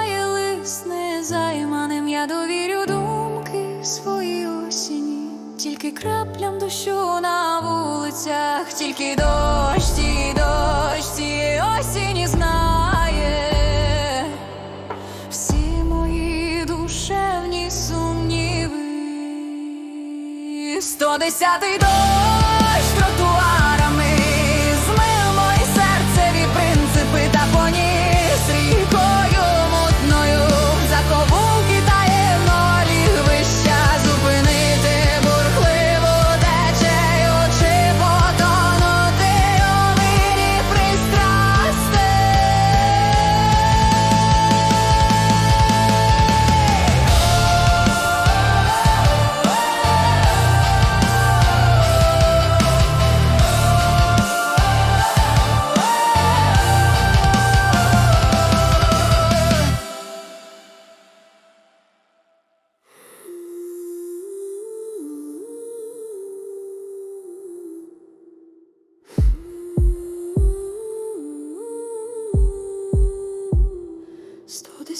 залишає лист незайманим. Я довірю думки свої осені, тільки краплям дощу на вулицях, тільки дощ, ті дощ осені знає всі мої душевні сумніви. Сто десятий дощ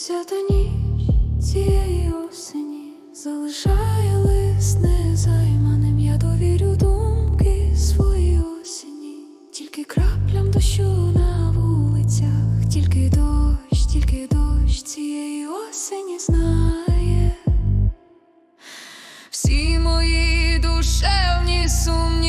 десята ніч цієї осені залишає лист незайманим. Я довірю думки свої осені, тільки краплям дощу на вулицях, тільки дощ, тільки дощ цієї осені знає всі мої душевні сумніви.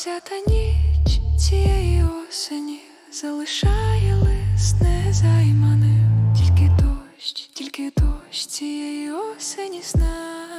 Десята ніч цієї осені залишає лист незайманим. Тільки дощ, тільки дощ цієї осені знає.